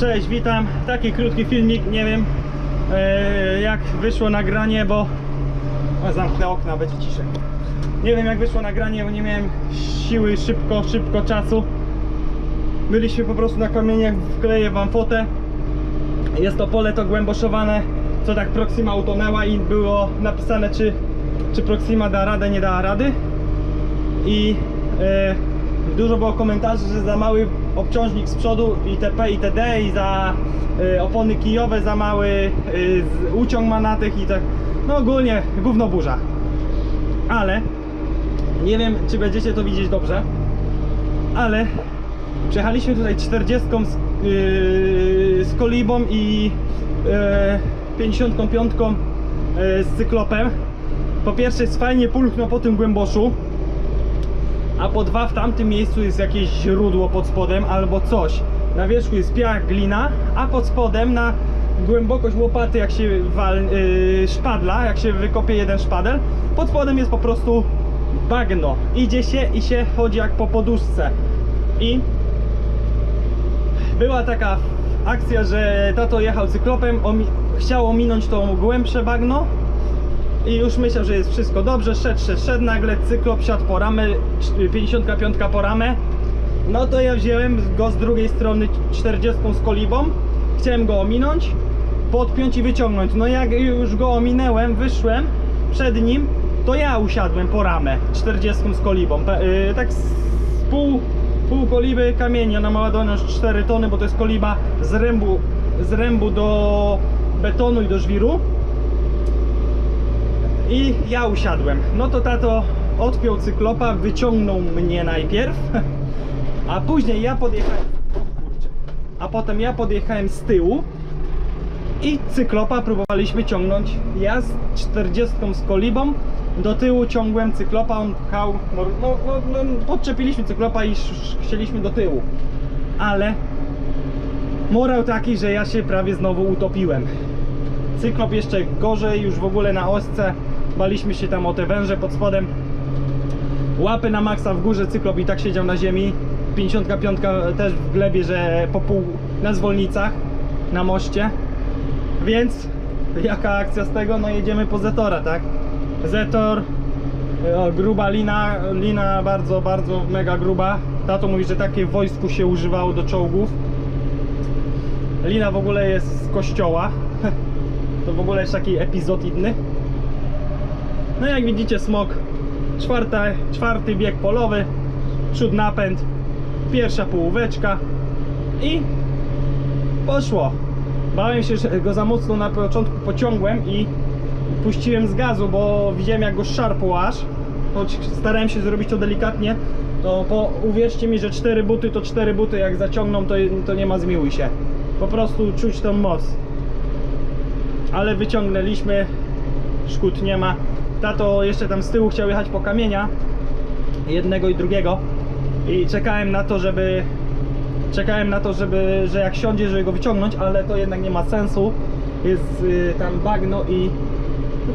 Cześć, witam. Taki krótki filmik, nie wiem e, jak wyszło nagranie, bo o, zamknę okna, będzie ciszej. Nie wiem jak wyszło nagranie, bo nie miałem siły szybko, szybko czasu. Byliśmy po prostu na kamieniach, wkleję wam fotę. Jest to pole to głęboszowane, co tak Proxima utonęła i było napisane czy, czy Proxima da radę, nie da rady. I e, dużo było komentarzy, że za mały obciążnik z przodu itp. itd. i za e, opony kijowe za mały z- uciąg ma na tych i tak. No ogólnie gówno burza. Ale nie wiem czy będziecie to widzieć dobrze, ale przejechaliśmy tutaj 40 z, yy, z kolibą i yy, 55 yy, z cyklopem. Po pierwsze jest fajnie pulchno po tym głęboszu, a po dwa w tamtym miejscu jest jakieś źródło pod spodem albo coś. Na wierzchu jest piach, glina, a pod spodem na głębokość łopaty jak się wal, yy, szpadla, jak się wykopie jeden szpadel, pod spodem jest po prostu bagno. Idzie się i się chodzi jak po poduszce. I była taka akcja, że tato jechał cyklopem, omi chciał ominąć to głębsze bagno i już myślał, że jest wszystko dobrze, szedł, szedł, szedł, nagle cyklop siadł po ramę, cz- 55 po ramę. No to ja wziąłem go z drugiej strony 40 z kolibą, chciałem go ominąć, podpiąć i wyciągnąć. No jak już go ominęłem, wyszłem przed nim, to ja usiadłem po ramę 40 z kolibą. Yy, tak z pół, pół koliby kamieni, ona ma ładowność 4 tony, bo to jest koliba z rębu, z rębu do betonu i do żwiru i ja usiadłem. No to tato odpiął cyklopa, wyciągnął mnie najpierw, a później ja podjechałem. A potem ja podjechałem z tyłu i cyklopa próbowaliśmy ciągnąć. Ja z 40 z kolibą do tyłu ciągłem cyklopa, on pchał. No, no, no, no, podczepiliśmy cyklopa i chcieliśmy do tyłu. Ale morał taki, że ja się prawie znowu utopiłem. Cyklop jeszcze gorzej, już w ogóle na osce. Baliśmy się tam o te węże pod spodem. Łapy na maksa w górze, cyklop i tak siedział na ziemi. 55 też w glebie, że po pół na zwolnicach, na moście. Więc jaka akcja z tego? No jedziemy po Zetora, tak? Zetor, o, gruba lina, lina bardzo, bardzo mega gruba. Tato mówi, że takie w wojsku się używało do czołgów. Lina w ogóle jest z kościoła. W ogóle jest taki epizod inny. No jak widzicie smok, czwarta, czwarty bieg polowy, przód napęd, pierwsza połóweczka i poszło. Bałem się, że go za mocno na początku pociągłem i puściłem z gazu, bo widziałem jak go szarpło aż. Choć starałem się zrobić to delikatnie, to po, uwierzcie mi, że cztery buty to cztery buty, jak zaciągną to, to nie ma zmiłuj się. Po prostu czuć tą moc ale wyciągnęliśmy, szkód nie ma. Tato jeszcze tam z tyłu chciał jechać po kamienia, jednego i drugiego i czekałem na to, żeby czekałem na to, żeby, że jak siądzie, żeby go wyciągnąć, ale to jednak nie ma sensu. Jest y, tam bagno i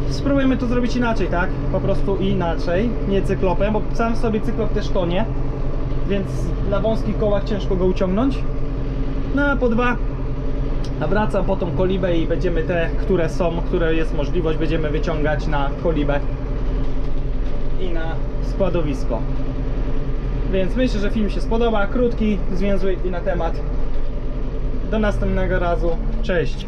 spróbujemy to zrobić inaczej, tak? Po prostu inaczej, nie cyklopem, bo sam sobie cyklop też tonie, więc na wąskich kołach ciężko go uciągnąć. No a po dwa a wracam po tą kolibę i będziemy te, które są, które jest możliwość, będziemy wyciągać na kolibę i na składowisko. Więc myślę, że film się spodoba, krótki, zwięzły i na temat. Do następnego razu. Cześć!